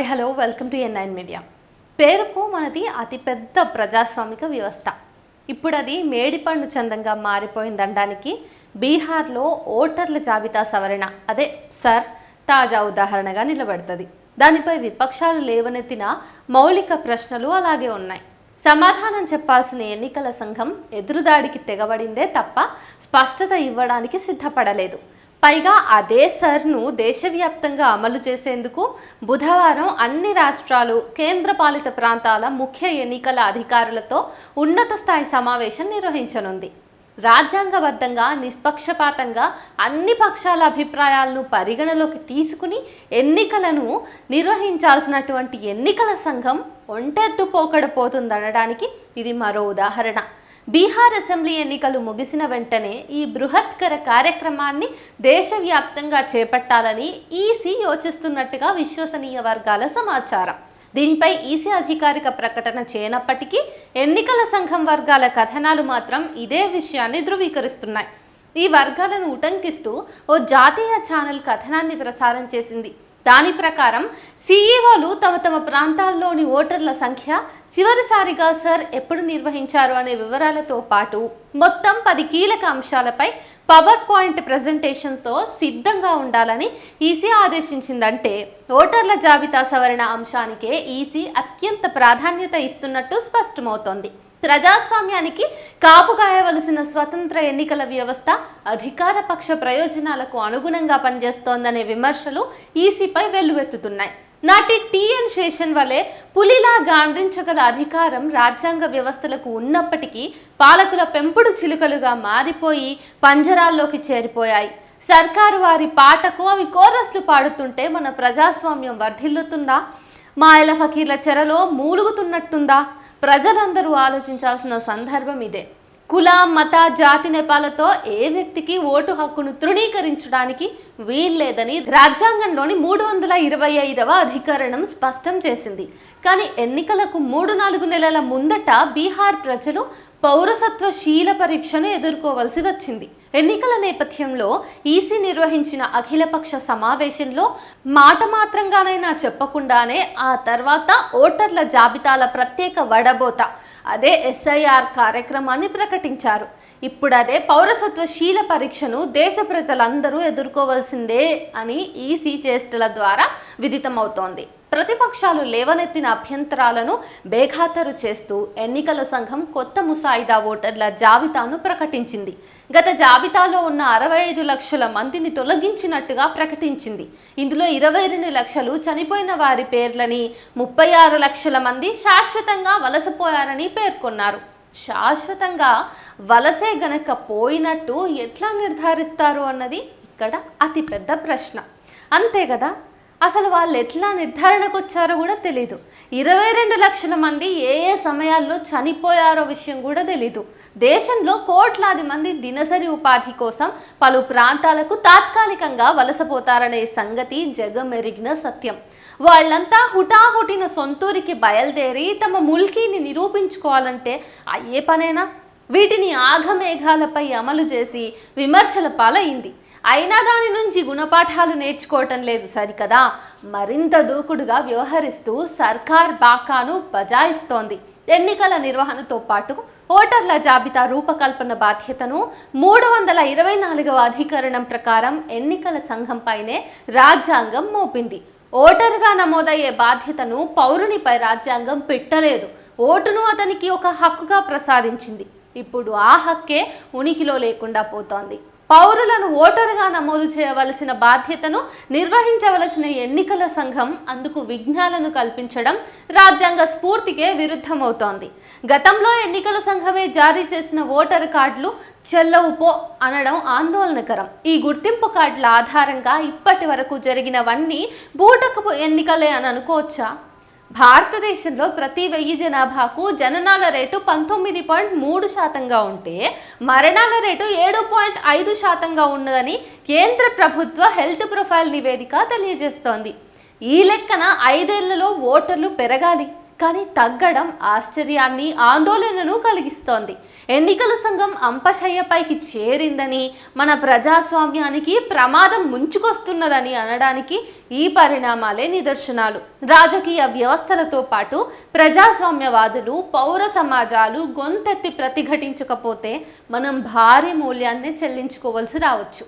Hi hello welcome to N nine media పేరుకు మనది అతిపెద్ద ప్రజాస్వామిక వ్యవస్థ. ఇప్పుడు అది మేడిపండు చందంగా మారిపోయిందనడానికి బీహార్లో ఓటర్ల జాబితా సవరణ. అదే సర్ తాజా ఉదాహరణగా నిలబడుతుంది. దానిపై విపక్షాలు లేవనెత్తిన మౌలిక ప్రశ్నలు అలాగే ఉన్నాయి. సమాధానం చెప్పాల్సిన ఎన్నికల సంఘం ఎదురుదాడికి తెగబడిందే తప్ప స్పష్టత ఇవ్వడానికి సిద్ధపడలేదు. పైగా అదే సర్ను దేశవ్యాప్తంగా అమలు చేసేందుకు బుధవారం అన్ని రాష్ట్రాలు కేంద్రపాలిత ప్రాంతాల ముఖ్య ఎన్నికల అధికారులతో ఉన్నత స్థాయి సమావేశం నిర్వహించనుంది. రాజ్యాంగబద్ధంగా నిష్పక్షపాతంగా అన్ని పక్షాల అభిప్రాయాలను పరిగణలోకి తీసుకుని ఎన్నికలను నిర్వహించాల్సినటువంటి ఎన్నికల సంఘం ఒంటెత్తు పోకడపోతుందనడానికి ఇది మరో ఉదాహరణ. బీహార్ అసెంబ్లీ ఎన్నికలు ముగిసిన వెంటనే ఈ బృహత్కర కార్యక్రమాన్ని దేశవ్యాప్తంగా చేపట్టాలని ఈసీ యోచిస్తున్నట్టుగా విశ్వసనీయ వర్గాల సమాచారం. దీనిపై ఈసీ అధికారిక ప్రకటన చేయనప్పటికీ ఎన్నికల సంఘం వర్గాల కథనాలు మాత్రం ఇదే విషయాన్ని ధృవీకరిస్తున్నాయి. ఈ వర్గాలను ఉటంకిస్తూ ఓ జాతీయ ఛానల్ కథనాన్ని ప్రసారం చేసింది. దాని ప్రకారం సీఈఓలు తమ తమ ప్రాంతాల్లోని ఓటర్ల సంఖ్య చివరిసారిగా సర్ ఎప్పుడు నిర్వహించారు అనే వివరాలతో పాటు మొత్తం పది కీలక అంశాలపై పవర్ పాయింట్ ప్రజెంటేషన్తో సిద్ధంగా ఉండాలని ఈసీ ఆదేశించిందంటే ఓటర్ల జాబితా సవరణ అంశానికే ఈసీ అత్యంత ప్రాధాన్యత ఇస్తున్నట్టు స్పష్టమవుతోంది. ప్రజాస్వామ్యానికి కాపు కాయవలసిన స్వతంత్ర ఎన్నికల వ్యవస్థ అధికార పక్ష ప్రయోజనాలకు అనుగుణంగా పనిచేస్తోందనే విమర్శలు ఈసీపై వెల్లువెత్తుతున్నాయి. నాటి టీఎన్ శేషన్ వలె పులిలా గాండ్రించగల అధికారం రాజ్యాంగ వ్యవస్థలకు ఉన్నప్పటికీ పాలకుల పెంపుడు చిలుకలుగా మారిపోయి పంజరాల్లోకి చేరిపోయాయి. సర్కారు వారి పాటకు అవి కోరస్లు పాడుతుంటే మన ప్రజాస్వామ్యం వర్ధిల్లుతుందా? మాయల ఫకీర్ల చెరలో మూలుగుతున్నట్టుందా? ప్రజలందరూ ఆలోచించాల్సిన సందర్భం ఇదే. కుల మత జాతి నెపాలతో ఏ వ్యక్తికి ఓటు హక్కును తృణీకరించడానికి వీల్లేదని రాజ్యాంగంలోని మూడు వందల ఇరవై ఐదవ అధికరణం స్పష్టం చేసింది. కానీ ఎన్నికలకు మూడు నాలుగు నెలల ముందట బీహార్ ప్రజలు పౌరసత్వ శీల పరీక్షను ఎదుర్కోవలసి వచ్చింది. ఎన్నికల నేపథ్యంలో ఈసీ నిర్వహించిన అఖిలపక్ష సమావేశంలో మాట మాత్రంగానైనా చెప్పకుండానే ఆ తర్వాత ఓటర్ల జాబితాల ప్రత్యేక వడబోత అదే ఎస్ఐఆర్ కార్యక్రమాన్ని ప్రకటించారు. ఇప్పుడు అదే పౌరసత్వ శీల పరీక్షను దేశ ప్రజలందరూ ఎదుర్కోవాల్సిందే అని ఈసీ చేష్టల ద్వారా విదితమవుతోంది. ప్రతిపక్షాలు లేవనెత్తిన అభ్యంతరాలను బేఖాతరు చేస్తూ ఎన్నికల సంఘం కొత్త ముసాయిదా ఓటర్ల జాబితాను ప్రకటించింది. గత జాబితాలో ఉన్న అరవై ఐదు లక్షల మందిని తొలగించినట్టుగా ప్రకటించింది. ఇందులో ఇరవై రెండు లక్షలు చనిపోయిన వారి పేర్లని ముప్పై ఆరు లక్షల మంది శాశ్వతంగా వలసపోయారని పేర్కొన్నారు. శాశ్వతంగా వలసే గనక పోయినట్టు ఎట్లా నిర్ధారిస్తారు అన్నది ఇక్కడ అతిపెద్ద ప్రశ్న. అంతే కదా? అసలు వాళ్ళు ఎట్లా నిర్ధారణకు వచ్చారో కూడా తెలీదు. ఇరవై రెండు లక్షల మంది ఏ ఏ సమయాల్లో చనిపోయారో విషయం కూడా తెలీదు. దేశంలో కోట్లాది మంది దినసరి ఉపాధి కోసం పలు ప్రాంతాలకు తాత్కాలికంగా వలసపోతారనే సంగతి జగమెరిగిన సత్యం. వాళ్ళంతా హుటాహుటిన సొంతూరికి బయలుదేరి తమ ముల్కీని నిరూపించుకోవాలంటే అయ్యే పనేనా? వీటిని ఆఘమేఘాలపై అమలు చేసి విమర్శల పాలైంది. అయినా దాని నుంచి గుణపాఠాలు నేర్చుకోవటం లేదు సరికదా? మరింత దూకుడుగా వ్యవహరిస్తూ సర్కార్ బాకాను బజాయిస్తోంది. ఎన్నికల నిర్వహణతో పాటు ఓటర్ల జాబితా రూపకల్పన బాధ్యతను మూడు వందల ఇరవై నాలుగవ అధికరణం ప్రకారం ఎన్నికల సంఘంపైనే రాజ్యాంగం మోపింది. ఓటరుగా నమోదయ్యే బాధ్యతను పౌరునిపై రాజ్యాంగం పెట్టలేదు. ఓటును అతనికి ఒక హక్కుగా ప్రసాదించింది. ఇప్పుడు ఆ హక్కే ఉనికిలో లేకుండా పోతోంది. పౌరులను ఓటరుగా నమోదు చేయవలసిన బాధ్యతను నిర్వహించవలసిన ఎన్నికల సంఘం అందుకు విఘ్నాలను కల్పించడం రాజ్యాంగ స్ఫూర్తికే విరుద్ధమవుతోంది. గతంలో ఎన్నికల సంఘమే జారీ చేసిన ఓటర్ కార్డులు చెల్లవుపో అనడం ఆందోళనకరం. ఈ గుర్తింపు కార్డుల ఆధారంగా ఇప్పటి వరకు జరిగినవన్నీ బూటకపు ఎన్నికలే అని అనుకోవచ్చా భారతదేశంలో ప్రతి వెయ్యి జనాభాకు జననాల రేటు పంతొమ్మిది పాయింట్ మూడు శాతంగా ఉంటే మరణాల రేటు ఏడు పాయింట్ ఐదు శాతంగా ఉన్నదని కేంద్ర ప్రభుత్వ హెల్త్ ప్రొఫైల్ నివేదిక తెలియజేస్తోంది. ఈ లెక్కన ఐదేళ్ళలో ఓటర్లు పెరగాలి. కానీ తగ్గడం ఆశ్చర్యాన్ని ఆందోళనను కలిగిస్తోంది. ఎన్నికల సంఘం అంపశయ్యపైకి చేరిందని మన ప్రజాస్వామ్యానికి ప్రమాదం ముంచుకొస్తున్నదని అనడానికి ఈ పరిణామాలే నిదర్శనాలు. రాజకీయ వ్యవస్థలతో పాటు ప్రజాస్వామ్యవాదులు పౌర సమాజాలు గొంతెత్తి ప్రతిఘటించకపోతే మనం భారీ మూల్యాన్ని చెల్లించుకోవలసి రావచ్చు.